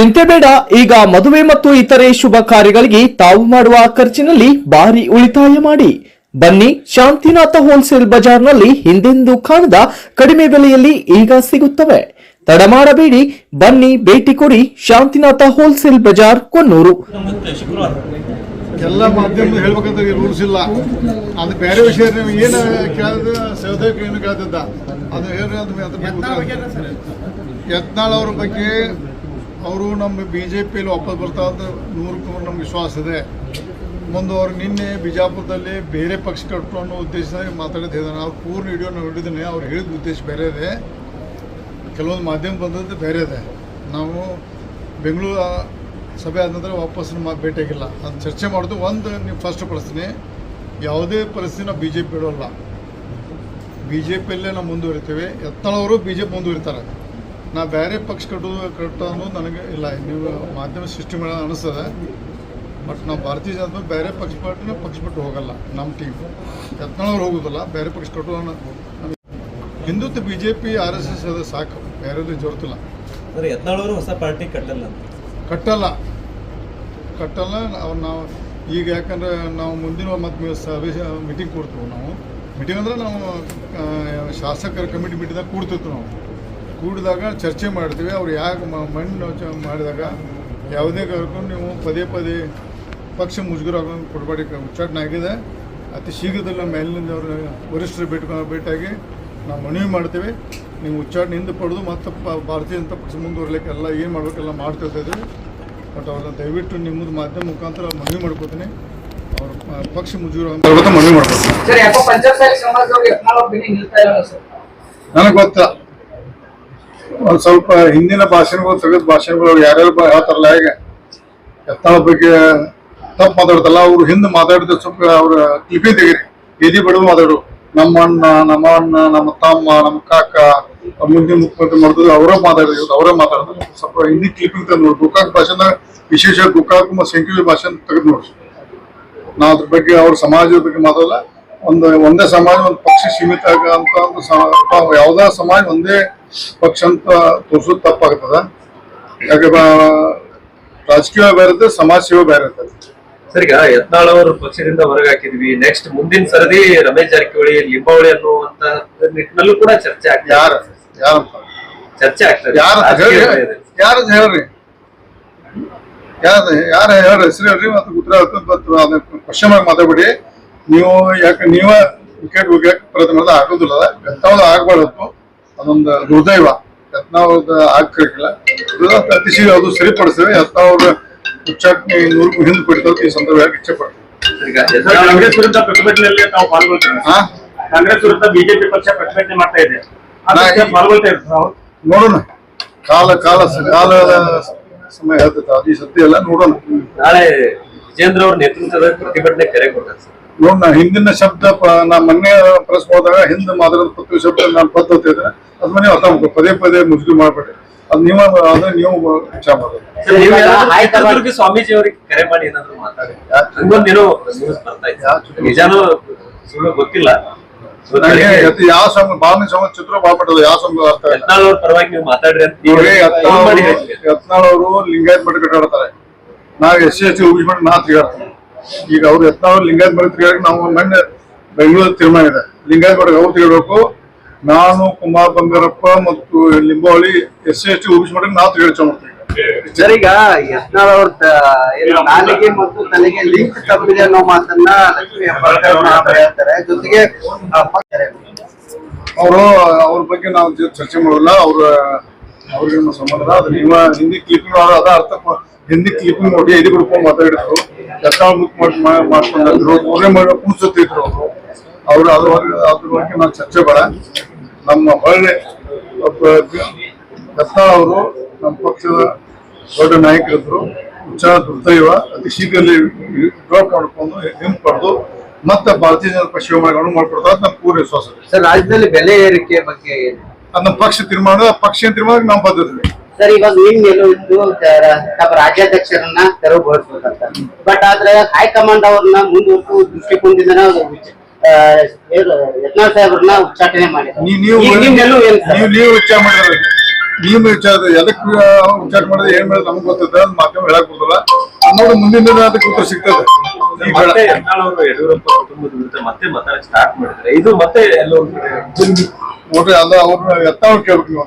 ಚಿಂತೆ ಬೇಡ, ಈಗ ಮದುವೆ ಮತ್ತು ಇತರೆ ಶುಭ ಕಾರ್ಯಗಳಿಗೆ ತಾವು ಮಾಡುವ ಖರ್ಚಿನಲ್ಲಿ ಭಾರಿ ಉಳಿತಾಯ ಮಾಡಿ. ಬನ್ನಿ ಶಾಂತಿನಾಥ ಹೋಲ್ಸೇಲ್ ಬಜಾರ್ನಲ್ಲಿ ಹಿಂದೆಂದೂ ಕಾಣದ ಕಡಿಮೆ ಬೆಲೆಯಲ್ಲಿ ಈಗ ಸಿಗುತ್ತವೆ. ತಡ ಮಾಡಬೇಡಿ, ಬನ್ನಿ ಭೇಟಿ ಕೊಡಿ ಶಾಂತಿನಾಥ ಹೋಲ್ಸೇಲ್ ಬಜಾರ್ ಕೊನ್ನೂರು ಎಲ್ಲ ಮಾಧ್ಯಮ ಹೇಳ್ಬೇಕಂತ ರೂಲ್ಸ್ ಇಲ್ಲ. ಅದು ಬೇರೆ ವಿಷಯ, ನೀವು ಏನು ಅದು ಏನು ಯತ್ನಾಳ್ ಅವ್ರ ಬಗ್ಗೆ ಅವರು ನಮ್ಮ ಬಿ ಜೆ ಪಿಯಲ್ಲಿ ವಾಪಸ್ ಬರ್ತಾ ಅಂತ ನೂರಕ್ಕೂ ನೂರು ನಮ್ಗೆ ವಿಶ್ವಾಸ ಇದೆ. ಮುಂದೆ ಅವ್ರು ನಿನ್ನೆ ಬಿಜಾಪುರದಲ್ಲಿ ಬೇರೆ ಪಕ್ಷ ಕಟ್ಕೊಂಡು ಅನ್ನೋ ಮಾತಾಡೋದು ಹೇಳಿದಾನೆ ಅವ್ರು ಪೂರ್ಣ ವಿಡಿಯೋ ಹಿಡಿದಿನಿ ಅವ್ರು ಹೇಳಿದ ಉದ್ದೇಶ ಬೇರೆ ಇದೆ. ಕೆಲವೊಂದು ಮಾಧ್ಯಮ ಬಂದದ್ದು ಬೇರೆ ಇದೆ. ನಾವು ಬೆಂಗಳೂರು ಸಭೆ ಆದ ನಂತರ ವಾಪಸ್ ನಮ್ಮ ಭೇಟಿಯಾಗಿಲ್ಲ. ಅದು ಚರ್ಚೆ ಮಾಡೋದು ಒಂದು ನೀವು ಫಸ್ಟ್ ಪಡಿಸ್ತೀನಿ ಯಾವುದೇ ಪರಿಸ್ಥಿತಿ ನಾವು ಬಿ ಜೆ ಪಿ ಬಿಡೋಲ್ಲ. ಬಿ ಜೆ ಪಿಯಲ್ಲೇ ನಾವು ಮುಂದುವರಿತೇವೆ. ಎತ್ತಳವರು ಬಿ ಜೆ ಪಿ ಮುಂದುವರಿತಾರೆ. ನಾ ಬೇರೆ ಪಕ್ಷ ಕಟ್ಟೋದು ಕಟ್ಟೋ ಅನ್ನೋದು ನನಗೆ ಇಲ್ಲ. ನೀವು ಮಾಧ್ಯಮ ಸೃಷ್ಟಿ ಮಾಡೋ ಅನಿಸ್ತದೆ. ಬಟ್ ನಾವು ಭಾರತೀಯ ಜನತಾ ಬೇರೆ ಪಕ್ಷ ಪಾರ್ಟಿನ ಪಕ್ಷ ಬಿಟ್ಟು ಹೋಗಲ್ಲ. ನಮ್ಮ ಟೀಮ್ ಯತ್ನಾಳವ್ರು ಹೋಗೋದಿಲ್ಲ. ಬೇರೆ ಪಕ್ಷ ಕಟ್ಟೋ ಅನ್ನೋ ನಮ್ಗೆ Hindutva B J P R S S ಅದು ಸಾಕು. ಬೇರೆದು ಜೋರ್ತಿಲ್ಲ. ಅಂದ್ರೆ ಯತ್ನಾಳವರು ಹೊಸ ಪಾರ್ಟಿ ಕಟ್ಟಲ್ಲ ಕಟ್ಟಲ್ಲ. ಕಟ್ಟಲ್ಲ. ನಾವು ನಾವು ಈಗ ಯಾಕಂದ್ರೆ ನಾವು ಮುಂದಿನ ಮತ್ತು ಸಭೆ ಮೀಟಿಂಗ್ ಕೊಡ್ತೇವೆ ನಾವು. ಮೀಟಿಂಗ್ ಅಂದ್ರೆ ನಾವು ಶಾಸಕರ ಕಮಿಟಿ ಮೀಟಿಂಗ್ದಾಗ ಕೂಡ್ತಿರ್ತೀವಿ ನಾವು. ಕೂಡಿದಾಗ ಚರ್ಚೆ ಮಾಡ್ತೀವಿ. ಅವ್ರು ಯಾಕೆ ಮಣ್ಣು ಮಾಡಿದಾಗ ಯಾವುದೇ ಕಾರಣಕ್ಕೂ ನೀವು ಪದೇ ಪದೇ ಪಕ್ಷ ಮುಜುಗರ ಆಗೋಂಗೆ ಕೊಡಬೇಡಿ. ಉಚ್ಚಾಟನೆ ಆಗಿದೆ. ಅತಿ ಶೀಘ್ರದಲ್ಲಿ ನಮ್ಮ ಮೇಲಿನಿಂದ ಅವ್ರ ವರಿಷ್ಠರು ಭೇಟಿ ಭೇಟಿಯಾಗಿ ನಾವು ಮನವಿ ಮಾಡ್ತೀವಿ. ನೀವು ಉಚ್ಚಾಟನೆಯಿಂದ ಪಡೆದು ಮತ್ತೆ ಪ- ಭಾರತೀಯ ಜನತಾ ಪಕ್ಷ ಮುಂದುವರಲಿಕ್ಕೆಲ್ಲ ಏನು ಮಾಡಬೇಕೆಲ್ಲ ಮಾಡ್ತಿರ್ತಾ ಇದ್ದೀವಿ. ಬಟ್ ಅವ್ರನ್ನ ದಯವಿಟ್ಟು ನಿಮ್ಮದು ಮಾಧ್ಯಮ ಮುಖಾಂತರ ಮನವಿ ಮಾಡ್ಕೋತೀನಿ. ಅವ್ರ ಪಕ್ಷ ಮುಜುಗರ ಮನವಿ ಮಾಡ್ಕೋತೀನಿ. ನನಗೆ ಯಾಕೋ ಒಂದು ಸ್ವಲ್ಪ ಹಿಂದಿನ ಭಾಷಣಗಳು, ತೆಗೆದ ಭಾಷಣಗಳು ಯಾರ್ಯಾರು ಹೇಳ್ತಾರಲ್ಲ ಈಗ ಎತ್ತಾಳ ಬಗ್ಗೆ ತಪ್ಪು ಮಾತಾಡ್ತಲ್ಲ, ಅವ್ರು ಹಿಂದೆ ಮಾತಾಡಿದ ಸ್ವಲ್ಪ ಅವ್ರ ಕ್ಲಿಪಿ ತೆಗೀರಿ. ಎದಿ ಬಡದು ಮಾತಾಡು. ನಮ್ಮ ಅಣ್ಣ ನಮ್ಮ ಅಣ್ಣ, ನಮ್ಮ ತಮ್ಮ, ನಮ್ಮ ಕಾಕ ಮುಂದಿನ ಮುಂದೆ ಮುಖ್ಯಮಂತ್ರಿ ಮಾಡಿದ್ರು, ಅವರೇ ಮಾತಾಡಿದ್ರು ಅವರೇ ಮಾತಾಡಿದ್ರು. ಸ್ವಲ್ಪ ಹಿಂದಿ ಕ್ಲಿಪಿಂಗ್ ತಂದು ನೋಡಿ. ಗೋಕಾಕ್ ಭಾಷೆನ ವಿಶೇಷ ಗೋಕಾಕ್ ಮತ್ತು ಸಂಕೀರ್ಣ ಭಾಷೆ ತೆಗೆದು ನೋಡಿ. ನಾ ಅದ್ರ ಬಗ್ಗೆ ಅವ್ರ ಸಮಾಜದ ಬಗ್ಗೆ ಮಾತಾಡಲ್ಲ. ಒಂದು, ಒಂದೇ ಸಮಾಜ, ಒಂದು ಪಕ್ಷ ಸೀಮಿತ ಆಗ ಅಂತ ಒಂದು ಯಾವ್ದಾ ಸಮಾಜ ಒಂದೇ ಪಕ್ಷ ಅಂತ ತೋರ್ಸೋದು ತಪ್ಪಾಗ್ತದ. ಯಾಕೆ ರಾಜಕೀಯ ಬೇರೆ ಇರ್ತದೆ, ಸಮಾಜ ಸೇವೆ ಬೇರೆ ಇರ್ತದೆ ಸರ್ ಈಗ ಯತ್ನಾಳ್ ಅವರು ಪಕ್ಷದಿಂದ ಹೊರಗೆ ಹಾಕಿದ್ವಿ ನೆಕ್ಸ್ಟ್ ಮುಂದಿನ ಸರದಿ ರಮೇಶ್ ಜಾರಕಿಹೊಳಿ ಲಿಂಬಾವಳಿ ಅನ್ನುವಂತ ನಿಟ್ಟಿನಲ್ಲೂ ಕೂಡ ಚರ್ಚೆ ಆಗ್ತದೆ ಯಾರ? ಯಾರು ಚರ್ಚೆ ಆಗ್ತದೆ ಯಾರು ಹೇಳ್ರಿ? ಯಾರು ಯಾರ ಯಾರ ಹೇಳ್ರಿ? ಹೆಸರು ಹೇಳ್ರಿ ಮತ್ತೆ ಉತ್ತರ ಕ್ವಶನ್ ಮಾಡಿ ಮಾತಾಡ್ಬಿಡಿ. ನೀವು ಯಾಕೆ ನೀವ ವಿಕೆಟ್ ವಿಕೆಟ್ ಮಾಡಿದ್ರೆ ಆಗೋದಿಲ್ಲ. ಯತ್ನಾವ್ದು ಆಗ್ಬಾರ್ದು. ಅದೊಂದು ದುರ್ದೈವ. ಯತ್ನಾವ್ರದ ಆಗ್ತಿರ್ಕಿಲ್ಲ ಪ್ರತಿಸಿ ಅದು ಸರಿಪಡಿಸ್ತೇವೆ ಯತ್ನಾವ್ರ ಉಚ್ಚಾಟನೆ ನೂರು ಹಿಂದೆ ಕೊಡ್ತಾರೆ ಈ ಸಂದರ್ಭವಾಗಿ ಇಚ್ಛೆ ಪಡ್ತೀವಿ ಕಾಂಗ್ರೆಸ್ ವಿರುದ್ಧ ಪ್ರತಿಭಟನೆಯಲ್ಲಿ ನಾವು ಪಾಲ್ಗೊಳ್ತೀರಾ? ಹಾ? ಕಾಂಗ್ರೆಸ್ ವಿರುದ್ಧ ಬಿಜೆಪಿ ಪಕ್ಷ ಪ್ರತಿಭಟನೆ ಮಾಡ್ತಾ ಇದೆ. ಪಾಲ್ಗೊಳ್ತಾ ಇರ್ತಾರೆ ನೋಡೋಣ. ಕಾಲ ಕಾಲ ಕಾಲದ ಸಮಯ ಹೇಳ್ತೈತೆ ಅದು ಸತ್ಯ ಎಲ್ಲ ನೋಡೋಣ. ನಾಳೆ ವಿಜೇಂದ್ರ ಅವ್ರ ನೇತೃತ್ವದ ಪ್ರತಿಭಟನೆ ಕರೆ ಕೊಡ್ತಾರೆ ಸರ್. ನೋಡ್ ನಾ ಹಿಂದಿನ ಶಬ್ದ ನಾ ಮೊನ್ನೆ ಪ್ರೆಸ್ ಹೋದಾಗ ಹಿಂದ್ ಮಾದರಿ ಪ್ರತಿ ಶಬ್ದ ನಾನು ಪದ್ಧತಿ ಇದ್ರೆ ಅದ್ ಹೊತ್ತ ಅರ್ಥ ಮಾಡ್ಕೊ ಪದೇ ಪದೇ ಮುಜುಗರ ಮಾಡ್ಬೇಡಿ ಅದ್ ನೀವು ಅದ ನೀವು ವಿಚಾರ ಚಿತ್ರದುರ್ಗ ಸ್ವಾಮೀಜಿ ಅವರಿಗೆ ಕರೆ ಮಾಡಿ ಏನಾದ್ರು ಮಾತಾಡಿ. ಬರ್ತಾ ಇತ್ತು. ಸುಳ್ಳು ಗೊತ್ತಿಲ್ಲ. ಯಾವ ಸಂಘ ಭಾವನೆ ಸಮ ಚಿತ್ರ ಬಾಪಟ್ಟದ ಯಾವ ಸಂಘ ಅರ್ಥ ಇಲ್ಲ. ಯತ್ನಾಳ್ ಅವ್ರ ಪರವಾಗಿ ನೀವು ಮಾತಾಡ್ರಿ ಅಂತ ನೀವು ನೋಡ್ರಿ ಫೋನ್ ಮಾಡಿ ಹೇಳ್ತೀರಿ. ಯತ್ನಾಳ್ ಅವರು ಲಿಂಗಾಯತ್ ಮಠ ಕಟ್ಟಾಡ್ತಾರೆ ನಾವು ಎಸ್ ಸಿ ಎಸ್ ಟಿ ಉಳಿಸ್ಬಿಟ್ಟು ನಾ ತಿರುಗಾಡ್ತೀನಿ. ಈಗ ಅವ್ರು ಯತ್ನಾಳ್ ಲಿಂಗಾಯತ್ ಮಠ ತಿರುಗಾಡಿ ನಾವು ಮೊನ್ನೆ ಬೆಂಗಳೂರು ತೀರ್ಮಾನ ಇದೆ. ಲಿಂಗಾಯತ್ ಮಠ ಅವ್ರು ತಿರುಗಬೇಕು ನಾನು ಕುಮಾರ್ ಬಂಗಾರಪ್ಪ ಮತ್ತು Limbavali S C S T ಉಳಿಸ್ ಮಾಡಿ ನಾವು ತಿರುಗಾಡಿ ಮಾಡ್ತೀವಿ ಸರ್ ಈಗ ಯತ್ನಾಳ್ ಅವ್ರ ನಾಲಿಗೆ ಮತ್ತು ತಲೆಗೆ ಲಿಂಕ್ ತಪ್ಪಿದೆ ಅನ್ನೋ ಮಾತನ್ನ ಲಕ್ಷ್ಮೀ ಅವರು ಹೇಳ್ತಾರೆ. ಜೊತೆಗೆ ಅವರು ಅವ್ರ ಬಗ್ಗೆ ನಾವು ಚರ್ಚೆ ಮಾಡೋಲ್ಲ. ಅವ್ರ ಅವ್ರಿಗೆ ನಮ್ಮ ಸಂಬಂಧ. ಅದು ನೀವು ಹಿಂದಿ ಕ್ಲಿಪಿಂಗ್ ಅವ್ರು ಅದ ಅರ್ಥ ಹಿಂದಿ ಕ್ಲಿಪಿಂಗ್ ನೋಡಿ ಎದಿ ಬಿಡ್ಕೊಂಡು ಮಾತಾಡಿದ್ರು. ಯತ್ನಾಳ್ ಬುಕ್ ಮಾಡಿ ಮಾಡ್ಕೊಂಡ್ರು ಮೂರನೇ ಮಾಡಿ ಕುಣಿಸುತ್ತಿದ್ರು ಅವರು. ಅವ್ರು ಅದ್ರ ಬಗ್ಗೆ ಅದ್ರ ಬಗ್ಗೆ ನಾವು ಚರ್ಚೆ ಬೇಡ. ನಮ್ಮ ಹೊಳ್ಳೆ ಅವರು ನಮ್ಮ ಪಕ್ಷದ ದೊಡ್ಡ ನಾಯಕರಿದ್ರು. ಉಚ್ಚಾರ ದುರ್ದೈವ. ಅತಿ ಶೀಘ್ರದಲ್ಲಿ ಡ್ರಾಪ್ ಮಾಡ್ಕೊಂಡು ಹಿಂಪಡೆದು ಮತ್ತೆ ಭಾರತೀಯ ಜನತಾ ಪಕ್ಷ ಮಾಡ್ಕೊಂಡು ಮಾಡ್ಕೊಡ್ತಾರೆ. ನಮ್ಮ ಪೂರ್ಣ ವಿಶ್ವಾಸ. ಸರ್ ರಾಜ್ಯದಲ್ಲಿ ಬೆಲೆ ಏರಿಕೆ ಬಗ್ಗೆ ಏನು? ನಮ್ಮ ಪಕ್ಷ ತೀರ್ಮಾನ. ಪಕ್ಷ ತೀರ್ಮಾನ ನಾವು ಬದ್ಧತೆ. ಸರ್ ಇವಾಗ ನಿಮ್ ಇತ್ತು ತಮ್ಮ ರಾಜ್ಯಾಧ್ಯಕ್ಷರನ್ನ ತೆರವುಗೊಳಿಸ್ಬೇಕಂತ. ಬಟ್ ಆದ್ರೆ ಹೈಕಮಾಂಡ್ ಅವ್ರನ್ನ ಮುಂದುವರೆದು ದೃಷ್ಟಿಕೋನದಿಂದ ಯತ್ನಾಳ್ ಸಾಹೇಬ್ರನ್ನ ಉಚ್ಚಾಟನೆ ನೀವು ಏನ್ ಸರ್? ನೀವು ನೀವು ವಿಚಾರ ಮಾಡಿದ್ರೆ ನೀವು ವಿಚಾರ ಎದಕ್ ವಿಚಾರ ಮಾಡಿದ್ರೆ ಏನ್ ಮಾಡಿದ್ರೆ ನಮ್ಗೆ ಗೊತ್ತದ ಅದ್ ಮಾಧ್ಯಮ ಹೇಳಕ್ ಬರ್ತದ ನೋಡಿ ಮುಂದಿನ ದಿನ ಅದಕ್ಕೆ ಉತ್ತರ ಸಿಗ್ತದೆ ಈಗ. ಮತ್ತೆ ಯತ್ನಾಳ್ ಅವರು ಯಡಿಯೂರಪ್ಪ ಕುಟುಂಬದ ವಿರುದ್ಧ ಮತ್ತೆ ಸ್ಟಾರ್ಟ್ ಮಾಡಿದ್ರೆ ಇದು ಮತ್ತೆ ಎಲ್ಲೋ ಒಂದ್ ಕಡೆ ನೋಡ್ರಿ ಅದ ಅವ್ರನ್ನ ಎತ್ತಾವ್ ಕೇಳ್ಬೇಕು ನೀವು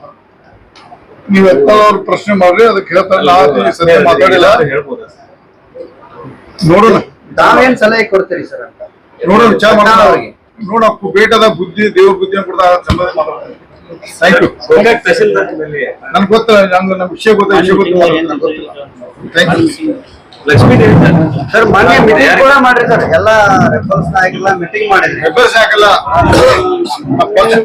ನೀವು ಎತ್ತಾವ್ ಅವ್ರ ಪ್ರಶ್ನೆ ಮಾಡ್ರಿ ಅದಕ್ಕೆ ಹೇಳ್ತಾರೆ. ನಾವು ಈ ಸದ್ಯ ಮಾತಾಡಿಲ್ಲ. ಹೇಳ್ಬೋದಾ ಸರ್? ನೋಡೋಣ. ತಾವೇನ್ ಸಲಹೆ ಕೊಡ್ತೀರಿ ಸರ್ ಅಂತ? ನೋಡೋಣ ವಿಚಾರ ಮಾಡೋಣ. ಅವ್ರಿಗೆ. ನೋಡ ಬೇಟದ ಬುದ್ಧಿ ದೇವ್ರ ಬುದ್ಧಿ ಕೊಡ್ದ ಸಂಬಂಧ ನನ್ಗೆ ಗೊತ್ತಿಲ್ಲ ನಂಗೆ ನಮ್ ವಿಷಯ ಗೊತ್ತಿಲ್ಲ ವಿಷಯ ಗೊತ್ತಿಲ್ಲ ಲಕ್ಷ್ಮೀ ದೇವಿ ಸರ್. ಮೊನ್ನೆ ಮೀಟಿಂಗ್ ಕೂಡ ಮಾಡ್ರಿ ಸರ್ ಎಲ್ಲಾ ರೆಫರೆನ್ಸ್ ನಾಯಕರೆಲ್ಲ ಮೀಟಿಂಗ್ ಮಾಡಿದ್ರಿ ರೆಫರ್ಸ್ ಹಾಕಿಲ್ಲ